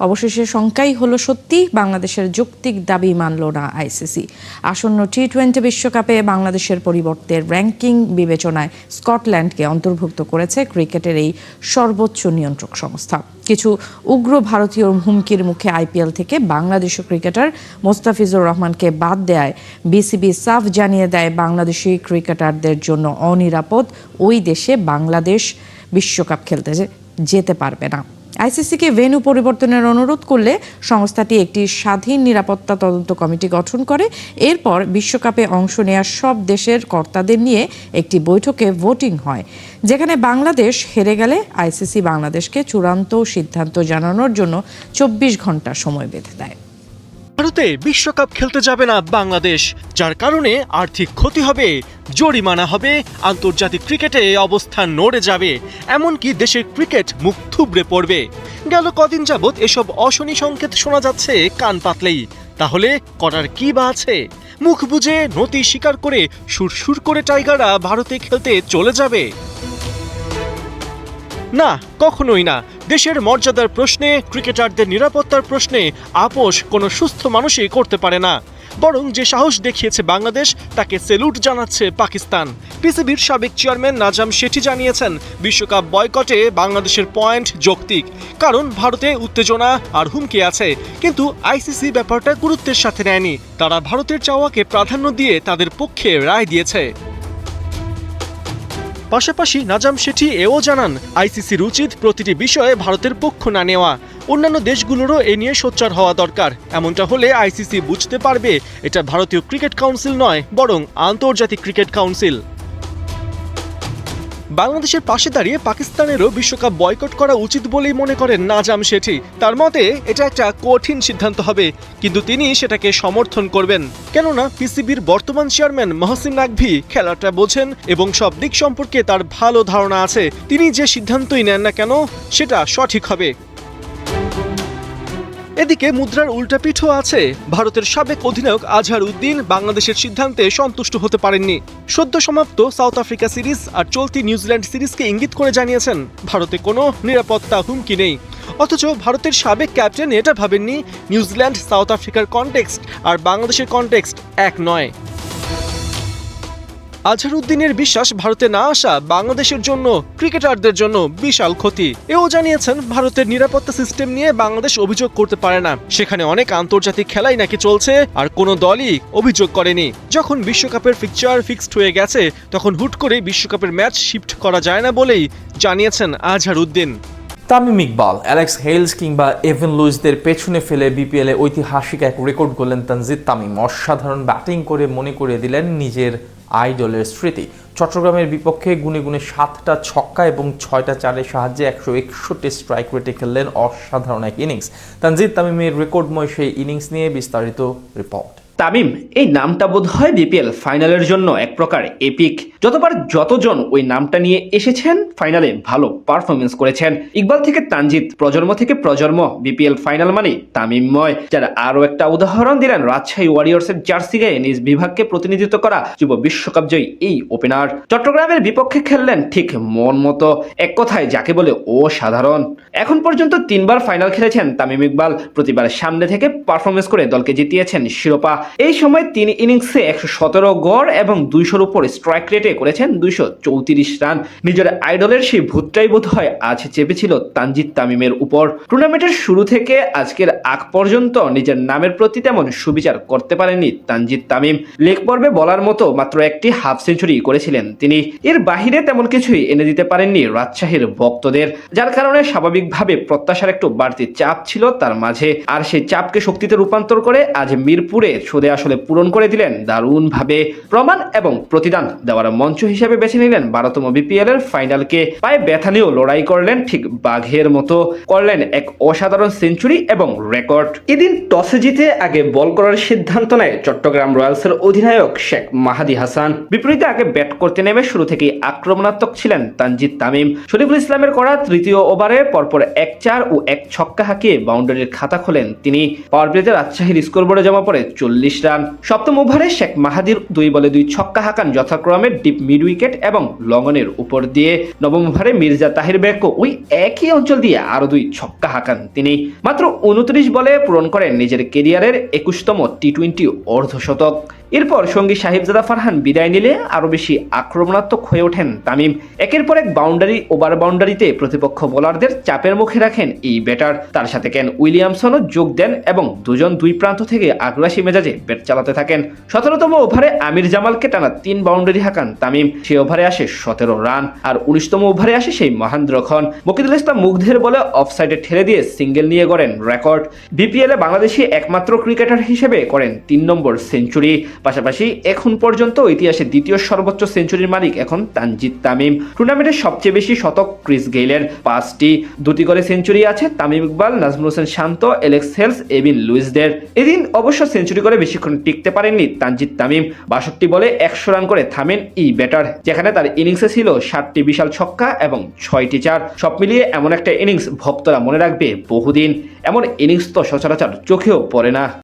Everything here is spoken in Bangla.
অবশেষে শঙ্কাই হলো সত্যি বাংলাদেশের যৌক্তিক দাবি মানল না আইসিসি। আসন্ন টি টোয়েন্টি বিশ্বকাপে বাংলাদেশের পরিবর্তে র্যাঙ্কিং বিবেচনায় স্কটল্যান্ডকে অন্তর্ভুক্ত করেছে ক্রিকেটের এই সর্বোচ্চ নিয়ন্ত্রক সংস্থা। কিছু উগ্র ভারতীয় হুমকির মুখে আইপিএল থেকে বাংলাদেশি ক্রিকেটার মোস্তাফিজুর রহমানকে বাদ দেয় বিসিবি সাফ জানিয়ে দেয় বাংলাদেশি ক্রিকেটারদের জন্য অনিরাপদ, ওই দেশে বাংলাদেশ বিশ্বকাপ খেলতে যেতে পারবে না। আইসিসিকে ভেনু পরিবর্তনের অনুরোধ করলে সংস্থাটি একটি স্বাধীন নিরাপত্তা তদন্ত কমিটি গঠন করে। এরপর বিশ্বকাপে অংশ নেওয়া সব দেশের কর্তাদের নিয়ে একটি বৈঠকে ভোটিং হয়, যেখানে বাংলাদেশ হেরে গেলে আইসিসি বাংলাদেশকে চূড়ান্ত সিদ্ধান্ত জানানোর জন্য চব্বিশ ঘণ্টা সময় বেঁধে দেয়। ভারতে বিশ্বকাপ খেলতে যাবে না বাংলাদেশ, যার কারণে আর্থিক ক্ষতি হবে, জরিমানা হবে, আন্তর্জাতিক ক্রিকেটে অবস্থান নড়ে যাবে, এমনকি দেশের ক্রিকেট মুখ থুবড়ে পড়বে। গেল কদিন যাবৎ এসব অশনি সংকেত শোনা যাচ্ছে কান পাতলেই। তাহলে করার কি বা আছে? মুখ বুজে নতি স্বীকার করে সুরসুর করে টাইগাররা ভারতে খেলতে চলে যাবে। না, কখনোই না। দেশের মর্যাদার প্রশ্নে, ক্রিকেটারদের নিরাপত্তার প্রশ্নে আপোষ কোনো সুস্থ মানুষই করতে পারে না। বরং যে সাহস দেখিয়েছে বাংলাদেশ, তাকে সেলুট জানাচ্ছে পাকিস্তান। পিসিবির সাবেক চেয়ারম্যান নাজাম শেঠি জানিয়েছেন, বিশ্বকাপ বয়কটে বাংলাদেশের পয়েন্ট যৌক্তিক। কারণ ভারতে উত্তেজনা আর হুমকি আছে, কিন্তু আইসিসি ব্যাপারটা গুরুত্বের সাথে নেয়নি। তারা ভারতের চাওয়াকে প্রাধান্য দিয়ে তাদের পক্ষে রায় দিয়েছে। পাশাপাশি নাজাম শেঠি এও জানান আইসিসির উচিত প্রতিটি বিষয়ে ভারতের পক্ষ না নেওয়া। অন্যান্য দেশগুলোরও এ নিয়ে সোচ্চার হওয়া দরকার। এমনটা হলে আইসিসি বুঝতে পারবে, এটা ভারতীয় ক্রিকেট কাউন্সিল নয়, বরং আন্তর্জাতিক ক্রিকেট কাউন্সিল। বাংলাদেশের পাশে দাঁড়িয়ে পাকিস্তানেরও বিশ্বকাপ বয়কট করা উচিত বলেই মনে করেন নাজাম শেঠি। তার মতে, এটা একটা কঠিন সিদ্ধান্ত হবে, কিন্তু তিনি সেটাকে সমর্থন করবেন। কেননা, পিসিবির বর্তমান চেয়ারম্যান মহসিন নাকভি খেলাটা বোঝেন এবং সব দিক সম্পর্কে তার ভালো ধারণা আছে। তিনি যে সিদ্ধান্তই নেন না কেন, সেটা সঠিক হবে। এদিকে মুদ্রার উল্টাপিঠও আছে। ভারতের সাবেক অধিনায়ক আজহার উদ্দিন বাংলাদেশের সিদ্ধান্তে সন্তুষ্ট হতে পারেননি। সদ্য সমাপ্ত সাউথ আফ্রিকা সিরিজ আর চলতি নিউজিল্যান্ড সিরিজকে ইঙ্গিত করে জানিয়েছেন, ভারতে কোনো নিরাপত্তা হুমকি নেই। অথচ ভারতের সাবেক ক্যাপ্টেন এটা ভাবেননি, নিউজিল্যান্ড সাউথ আফ্রিকার কনটেক্সট আর বাংলাদেশের কনটেক্সট এক নয়। আজহারউদ্দিনের বিশ্বাস ভারতে না আসা বাংলাদেশের জন্য, ক্রিকেটারদের জন্য বিশাল ক্ষতি। এও জানিয়েছেন, ভারতের নিরাপত্তা সিস্টেম নিয়ে বাংলাদেশ অভিযোগ করতে পারে না। সেখানে অনেক আন্তর্জাতিক খেলাই নাকি চলছে, আর কোনো দলই অভিযোগ করেনি। যখন বিশ্বকাপের ফিকচার ফিক্সড হয়ে গেছে, তখন হুট করে বিশ্বকাপের ম্যাচ শিফট করা যায় না বলেই জানিয়েছেন আজহারউদ্দিন। তামিম ইকবাল, অ্যালেক্স হেলস কিংবা এভেন লুইসদের পেছনে ফেলে বিপিএলে ঐতিহাসিক এক রেকর্ড করলেন তানজিদ তামিম। অসাধারণ ব্যাটিং করে মনে করে দিলেন নিজের আইডলের স্মৃতি। চট্টগ্রামের বিপক্ষে গুনে গুনে সাতটা ছক্কা এবং ছয়টা চারের সাহায্যে একশো একষট্টি স্ট্রাইক রেটে খেললেন অসাধারণ এক ইনিংস তানজিদ তামিমের রেকর্ডময় সেই ইনিংস নিয়ে বিস্তারিত রিপোর্ট তামিম, এই নামটা বোধ হয় বিপিএল ফাইনালের জন্য এক প্রকার এপিক যতবার যতজন ওই নামটা নিয়ে এসেছেন, ফাইনালে ভালো পারফরমেন্স করেছেন। ইকবাল থেকে তানজিদ, প্রজন্ম থেকে প্রজন্ম, বিপিএল ফাইনাল মানে তামিমময়, যারা আরও একটা উদাহরণ দিলেন রাজশাহী ওয়ারিয়র্সের জার্সি গায়ে নিজ বিভাগকে প্রতিনিধিত্ব করা যুব বিশ্বকাপ জয়ী এই ওপেনার চট্টগ্রামের বিপক্ষে খেললেন ঠিক মন মতো, এক কথায় যাকে বলে অসাধারণ। এখন পর্যন্ত তিনবার ফাইনাল খেলেছেন তামিম ইকবাল, প্রতিবার সামনে থেকে পারফরমেন্স করে দলকে জিতিয়েছেন শিরোপা। এই সময় তিন ইনিংসে একশো সতেরো গড় এবং দুইশোর উপর স্ট্রাইক রেটে করেছেন দুইশো চৌত্রিশ রান। নিজের আইডলের সেই ভূতটাই বোধ হয় আজ চেপেছিল তানজিদ তামিমের উপর। টুর্নামেন্টের শুরু থেকে আজকের আগ পর্যন্ত নিজের নামের প্রতি তেমন সুবিচার করতে পারেননি তানজিদ তামিম। লেগ পর্বে বলার মতো মাত্র একটি হাফ সেঞ্চুরি করেছিলেন তিনি। এর বাহিরে তেমন কিছুই এনে দিতে পারেননি রাজশাহীর ভক্তদের। যার কারণে স্বাভাবিকভাবে প্রত্যাশার একটু বাড়তি চাপ ছিল তার মাঝে। আর সেই চাপকে শক্তিতে রূপান্তর করে আজ মিরপুরে সুদে আসলে পূরণ করে দিলেন, দারুণভাবে প্রমাণ এবং প্রতিদান দেওয়ার মঞ্চ হিসেবে বেছে নিলেন। বারোতম বিপিএল এর ফাইনালকে পায়ে ব্যথা নিয়েও লড়াই করলেন, ঠিক বাঘের মতো করলেন এক অসাধারণ সেঞ্চুরি এবং রেকর্ড। এদিন টসে জিতে আগে বল করার সিদ্ধান্ত নেয় চট্টগ্রাম রয়্যালসের অধিনায়ক শেখ মাহাদি হাসান। বিপরীতে আগে ব্যাট করতে নেমে শুরু থেকেই আক্রমণাত্মক ছিলেন তানজিদ তামিম। শরীফুল ইসলামের করা তৃতীয় ওভারে পরপর এক চার ও এক ছক্কা হাঁকিয়ে বাউন্ডারির খাতা খোলেন তিনি। পাওয়ার প্লেতে রাজশাহীর স্কোরবোর্ডে জমা পড়ে চল্লিশ চল্লিশ রান। সপ্তম ওভারে শেখ মাহাদির দুই বলে দুই ছক্কা হাঁকান যথাক্রমে ডিপ মিড উইকেট এবং লঙ্গনের উপর দিয়ে। নবম ওভারে মির্জা তাহির বেগও ওই একই অঞ্চল দিয়ে আরও দুই ছক্কা হাঁকান তিনি। মাত্র উনত্রিশ বলে পূরণ করেন নিজের কেরিয়ারের একুশতম টি টোয়েন্টি অর্ধশতক। এরপর সঙ্গী সাহিবজাদা ফারহান বিদায় নিলে আরও বেশি আক্রমণাত্মক হয়ে ওঠেন তামিম। একের পর এক বাউন্ডারি ওভার বাউন্ডারিতে প্রতিপক্ষ বোলারদের চাপের মুখে রাখেন এই ব্যাটার তার সাথে কেন উইলিয়ামসনও যোগ দেন এবং দুজন দুই প্রান্ত থেকে আগ্রাসী মেজাজে ব্যাট চালাতে থাকেন। সতেরোতম ওভারে আমির জামালকে টানা তিন বাউন্ডারি হাঁকান তামিম। সে ওভারে আসে সতেরো রান আর উনিশতম ওভারে আসে সেই মহেন্দ্র খন মকিদুল ইসলাম মুগ্ধের বলে অফসাইডে ঠেলে দিয়ে সিঙ্গেল নিয়ে গড়েন রেকর্ড বিপিএলে বাংলাদেশি একমাত্র ক্রিকেটার হিসেবে করেন তিন নম্বর সেঞ্চুরি পাশাপাশি এখন পর্যন্ত ইতিহাসে দ্বিতীয় সর্বোচ্চ সেঞ্চুরির মালিক এখন তানজিদ তামিম। টুর্নামেন্টের সবচেয়ে বেশি শতক ক্রিস গেইলের পাঁচটি, দুটি করে সেঞ্চুরি আছে Tamim Iqbal, Najmul Hossain Shanto, Alex Hales Evin লুইসদের। এদিন অবশ্য সেঞ্চুরি করে বেশিক্ষণ টিকতে পারেননি তানজিদ তামিম। বাষট্টি বলে একশো রান করে থামেন ই ব্যাটার, যেখানে তার ইনিংসে ছিল ষাটটি বিশাল ছক্কা এবং ছয়টি চার। সব মিলিয়ে এমন একটা ইনিংস ভক্তরা মনে রাখবে বহুদিন। এমন ইনিংস তো সচরাচর চোখেও পড়ে না।